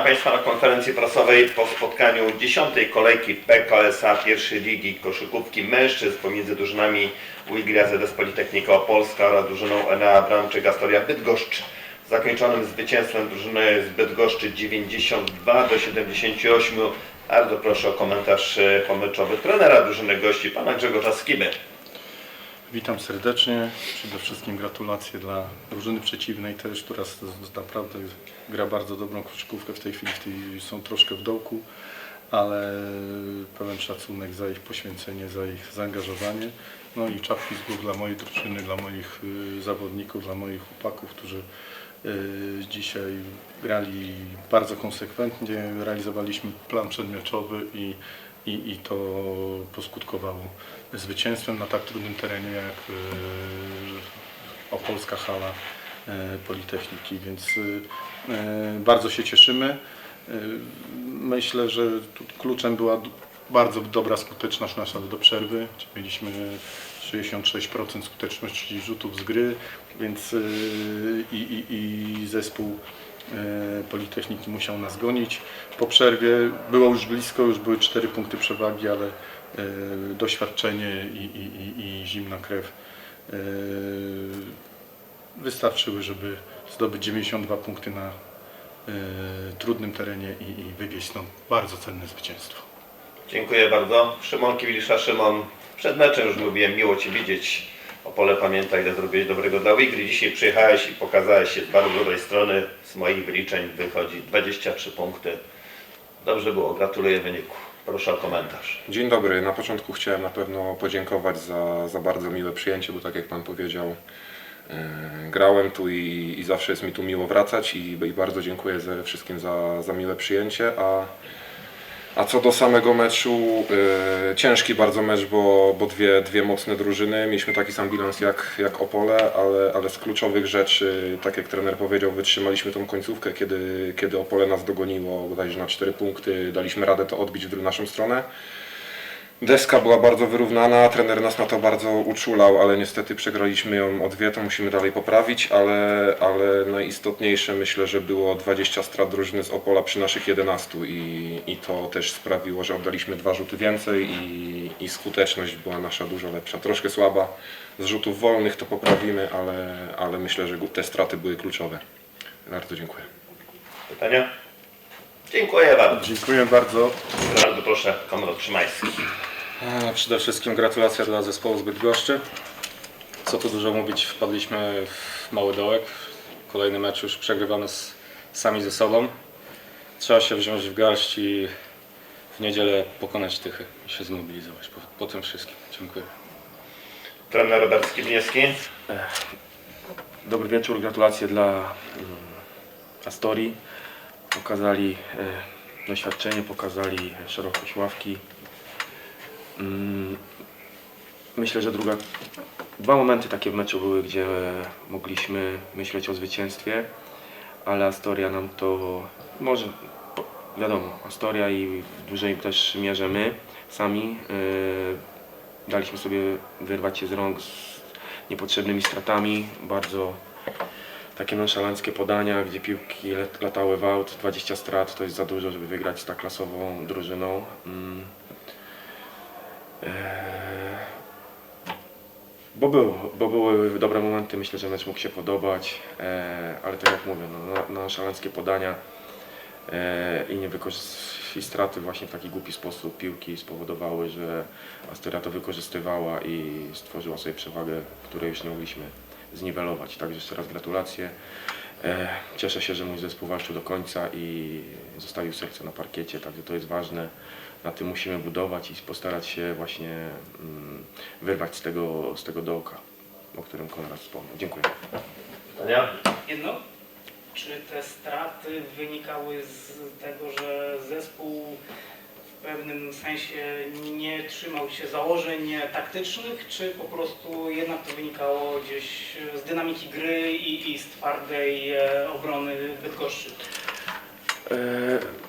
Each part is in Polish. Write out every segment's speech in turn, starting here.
Witam Państwa na konferencji prasowej po spotkaniu dziesiątej kolejki PKSA pierwszej ligi koszykówki mężczyzn pomiędzy drużynami Wiglia ZS Politechnika Opolska oraz drużyną Enea Bramczyk Astoria Bydgoszcz. Zakończonym zwycięstwem drużyny z Bydgoszczy 92 do 78. Bardzo proszę o komentarz e, pomyczowy trenera drużyny gości, pana Grzegorza Skiby. Witam serdecznie. Przede wszystkim gratulacje dla drużyny przeciwnej też, która naprawdę gra bardzo dobrą koszykówkę. W tej chwili są troszkę w dołku, ale pełen szacunek za ich poświęcenie, za ich zaangażowanie. No i czapki z głów dla mojej drużyny, dla moich y, zawodników, dla moich chłopaków, którzy y, dzisiaj grali bardzo konsekwentnie, realizowaliśmy plan przedmeczowy i, i, i to poskutkowało zwycięstwem na tak trudnym terenie jak y, Opolska Hala y, Politechniki, więc y, bardzo się cieszymy. Myślę, że kluczem była bardzo dobra skuteczność nasza do przerwy. Mieliśmy 66% skuteczności rzutów z gry, więc i, i, i zespół e, Politechniki musiał nas gonić. Po przerwie było już blisko, już były 4 punkty przewagi, ale e, doświadczenie i, i, i, zimna krew e, wystarczyły, żeby zdobyć 92 punkty na e, trudnym terenie i, i wywieźć stąd bardzo cenne zwycięstwo. Dziękuję bardzo. Szymon Kiwilisza, Szymon. Przed meczem już mówiłem, miło Cię widzieć. Opole pamięta, ile zrobiłeś dobrego dla Wigry. Dzisiaj przyjechałeś i pokazałeś się z bardzo dobrej strony. Z moich wyliczeń wychodzi 23 punkty. Dobrze było, gratuluję wyniku. Proszę o komentarz. Dzień dobry. Na początku chciałem na pewno podziękować za, za bardzo miłe przyjęcie, bo tak jak Pan powiedział, e, grałem tu i, i zawsze jest mi tu miło wracać i, i bardzo dziękuję ze wszystkim za, za miłe przyjęcie. A, a co do samego meczu, e, ciężki bardzo mecz, bo, bo dwie, dwie mocne drużyny. Mieliśmy taki sam bilans jak, jak Opole, ale, ale z kluczowych rzeczy, tak jak trener powiedział, wytrzymaliśmy tą końcówkę, kiedy, kiedy Opole nas dogoniło bodajże na 4 punkty. Daliśmy radę to odbić w naszą stronę. Deska była bardzo wyrównana, trener nas na to bardzo uczulał, ale niestety przegraliśmy ją o dwie, to musimy dalej poprawić, ale, ale najistotniejsze myślę, że było 20 strat drużyny z Opola przy naszych 11 i, i to też sprawiło, że oddaliśmy dwa rzuty więcej i, i skuteczność była nasza dużo lepsza. Troszkę słaba z rzutów wolnych to poprawimy, ale, ale myślę, że te straty były kluczowe. Bardzo dziękuję. Pytania? Dziękuję bardzo. Dziękuję bardzo. Bardzo proszę, Konrad Szymański. E, Przede wszystkim gratulacje dla zespołu z Bydgoszczy. Co tu dużo mówić, wpadliśmy w mały dołek. Kolejny mecz już przegrywamy z, sami ze sobą. Trzeba się wziąć w garść i w niedzielę pokonać tychy i się zmobilizować po, po tym wszystkim. Dziękuję. Trener Robert Skibniewski. Dobry wieczór, gratulacje dla mm, Astorii. Pokazali e, doświadczenie, pokazali szerokość ławki. Mm, Myślę, że druga, dwa momenty takie w meczu były, gdzie mogliśmy myśleć o zwycięstwie, ale Astoria nam to może, wiadomo, Astoria i w dużej też mierze my sami e, daliśmy sobie wyrwać się z rąk z niepotrzebnymi stratami, bardzo takie nonszalanckie podania, gdzie piłki latały w aut, 20 strat to jest za dużo, żeby wygrać z tak klasową drużyną. Mm. Eee, Bo, był, bo były dobre momenty, myślę, że mecz mógł się podobać, eee, ale tak jak mówię, no, no, nonszalanckie podania eee, i, nie i straty właśnie w taki głupi sposób piłki spowodowały, że Astoria to wykorzystywała i stworzyła sobie przewagę, której już nie mogliśmy zniwelować. Także jeszcze raz gratulacje. E, Cieszę się, że mój zespół walczył do końca i zostawił serce na parkiecie, także to jest ważne. Na tym musimy budować i postarać się właśnie mm, wyrwać z tego, z tego dołka, o którym Konrad wspomniał. Dziękuję. Pytania? Jedno, czy te straty wynikały z tego, że zespół w pewnym sensie nie trzymał się założeń taktycznych, czy po prostu jednak to wynikało gdzieś z dynamiki gry i, i z twardej e, obrony Bydgoszczy? E,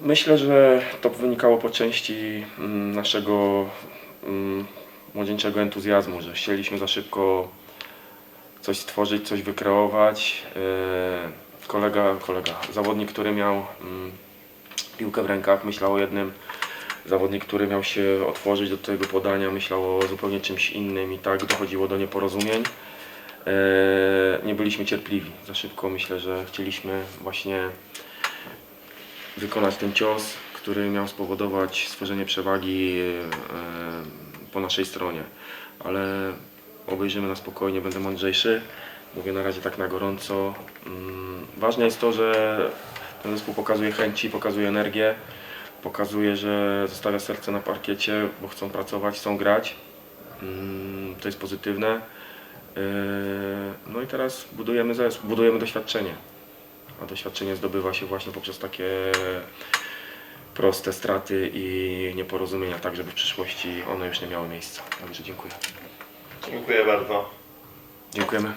Myślę, że to wynikało po części mm, naszego mm, młodzieńczego entuzjazmu, że chcieliśmy za szybko coś stworzyć, coś wykreować. E, kolega, kolega, zawodnik, który miał mm, piłkę w rękach, myślał o jednym. Zawodnik, który miał się otworzyć do tego podania, myślał o zupełnie czymś innym i tak dochodziło do nieporozumień. E, nie byliśmy cierpliwi. Za szybko myślę, że chcieliśmy właśnie wykonać ten cios, który miał spowodować stworzenie przewagi e, po naszej stronie. Ale obejrzymy na spokojnie, będę mądrzejszy. Mówię na razie tak na gorąco. Mm, Ważne jest to, że ten zespół pokazuje chęci, pokazuje energię, pokazuje, że zostawia serce na parkiecie, bo chcą pracować, chcą grać. Mm, To jest pozytywne. Yy, No i teraz budujemy zespół, budujemy doświadczenie. A doświadczenie zdobywa się właśnie poprzez takie proste straty i nieporozumienia, tak żeby w przyszłości one już nie miały miejsca. Także dziękuję. Dziękuję bardzo. Dziękujemy.